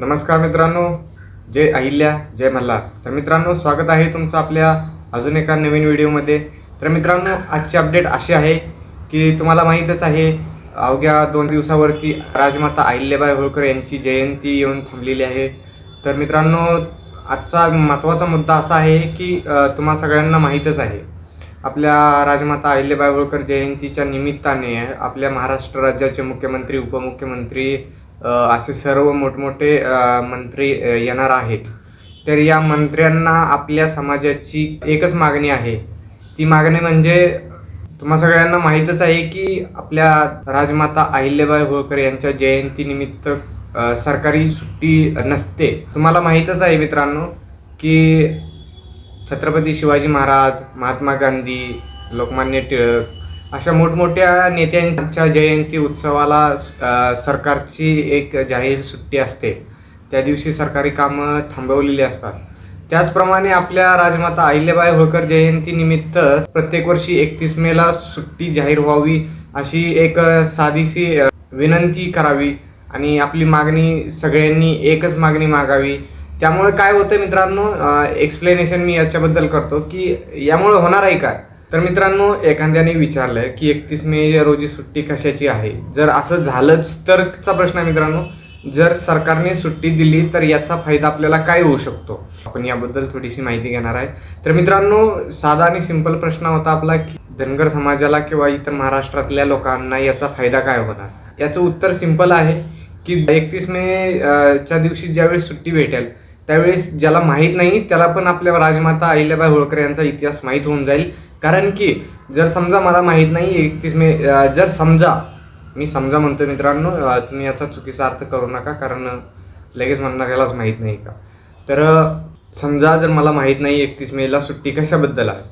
नमस्कार मित्रांनो जय अहिल्या जय मल्हार. तर मित्रांनो स्वागत आहे तुमचं आपल्या अजून एका नवीन व्हिडिओमध्ये. तर मित्रांनो आजची अपडेट अशी आहे की तुम्हाला माहीतच आहे अवघ्या दोन दिवसावरती राजमाता अहिल्याबाई होळकर यांची जयंती येऊन थांबलेली आहे. तर मित्रांनो आजचा महत्त्वाचा मुद्दा असा आहे की तुम्हा सगळ्यांना माहीतच आहे. आपल्या राजमाता अहिल्याबाई होळकर जयंतीच्या निमित्ताने आपल्या महाराष्ट्र राज्याचे मुख्यमंत्री उपमुख्यमंत्री असे सर्व मोठमोठे मंत्री येणार आहेत. तर या मंत्र्यांना आपल्या समाजाची एकच मागणी आहे. ती मागणी म्हणजे तुम्हा सगळ्यांना माहीतच आहे की आपल्या राजमाता अहिल्याबाई होळकर यांच्या जयंतीनिमित्त सरकारी सुट्टी नसते. तुम्हाला माहीतच आहे मित्रांनो की छत्रपती शिवाजी महाराज महात्मा गांधी लोकमान्य टिळक अशा मोठमोठ्या नेत्यांच्या जयंती उत्सवाला सरकारची एक जाहीर सुट्टी असते. त्या दिवशी सरकारी कामं थांबवलेली असतात. त्याचप्रमाणे आपल्या राजमाता अहिल्याबाई होळकर जयंतीनिमित्त प्रत्येक वर्षी एकतीस मेला सुट्टी जाहीर व्हावी अशी एक साधीशी विनंती करावी आणि आपली मागणी सगळ्यांनी एकच मागणी मागावी. त्यामुळे काय होतं मित्रांनो एक्सप्लेनेशन मी याच्याबद्दल करतो की यामुळे होणार आहे काय? तर मित्रांनो एखाद्याने विचारलं की एकतीस मे रोजी सुट्टी कशाची आहे? जर असं झालंच तरचा प्रश्न आहे मित्रांनो. जर सरकारने सुट्टी दिली तर याचा फायदा आपल्याला काय होऊ शकतो? आपण याबद्दल थोडीशी माहिती घेणार आहे. तर मित्रांनो साधा आणि सिंपल प्रश्न होता आपला की धनगर समाजाला किंवा इतर महाराष्ट्रातल्या लोकांना याचा फायदा काय होणार? याचं उत्तर सिंपल आहे की एकतीस मे च्या दिवशी ज्यावेळेस सुट्टी भेटेल त्यावेळेस ज्याला माहीत नाही त्याला पण आपल्या राजमाता अहिल्याबाई होळकर यांचा इतिहास माहीत होऊन जाईल. कारण की जर समजा मला माहीत नाही एकतीस मे जर समजा मी समजा म्हणतो मित्रांनो तुम्ही याचा चुकीचा अर्थ करू नका कारण लगेच म्हणणार यालाच माहीत नाही का? तर समजा जर मला माहीत नाही एकतीस मेला सुट्टी कशाबद्दल आहे?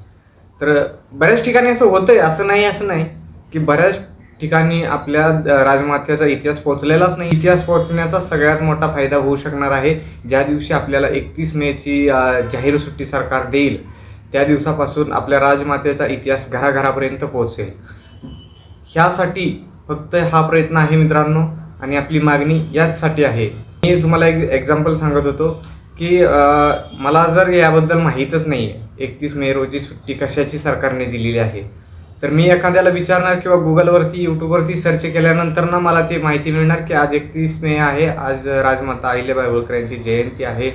तर बऱ्याच ठिकाणी असं होतंय असं नाही असं नाही की बऱ्याच ठिकाणी आपल्या राजमात्याचा इतिहास पोहोचलेलाच नाही. इतिहास पोहोचण्याचा सगळ्यात मोठा फायदा होऊ शकणार आहे. ज्या दिवशी आपल्याला एकतीस मेची जाहीर सुट्टी सरकार देईल त्या दिवसापासून आपल्या राजमातेचा इतिहास घराघरापर्यंत पोहोचेल. ह्यासाठी फक्त हा प्रयत्न आहे मित्रांनो आणि आपली मागणी याचसाठी आहे. मी तुम्हाला एक एक्झाम्पल सांगत होतो की मला जर याबद्दल माहीतच नाही आहे एकतीस मे रोजी सुट्टी कशाची सरकारने दिलेली आहे. तर मी एखाद्याला विचारणार किंवा गुगलवरती यूट्यूबवरती सर्च केल्यानंतर ना मला ती माहिती मिळणार की आज एकतीस मे आहे. आज राजमाता अहिल्याबाई होळकर यांची जयंती आहे.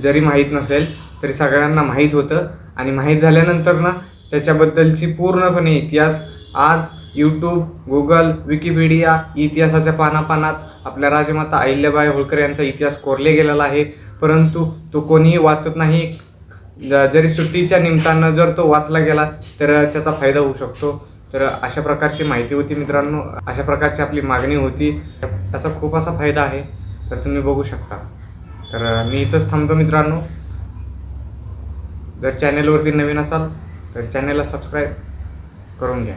जरी माहीत नसेल तरी सगळ्यांना माहीत होतं. आणि माहीत झाल्यानंतर ना त्याच्याबद्दलची पूर्णपणे इतिहास आज यूट्यूब गुगल विकिपीडिया इतिहासाच्या पानापानात आपल्या राजमाता अहिल्याबाई होळकर यांचा इतिहास कोरले गेलेला आहे. परंतु तो कोणीही वाचत नाही. जरी सुट्टीच्या निमित्तानं जर तो वाचला गेला तर त्याचा फायदा होऊ शकतो. तर अशा प्रकारची माहिती होती मित्रांनो. अशा प्रकारची आपली मागणी होती. त्याचा खूप असा फायदा आहे. तर तुम्ही बघू शकता. तर मी इथंच थांबतो मित्रांनो. जर चॅनेलवरती नवीन असाल तर चॅनेलला सबस्क्राईब करून घ्या.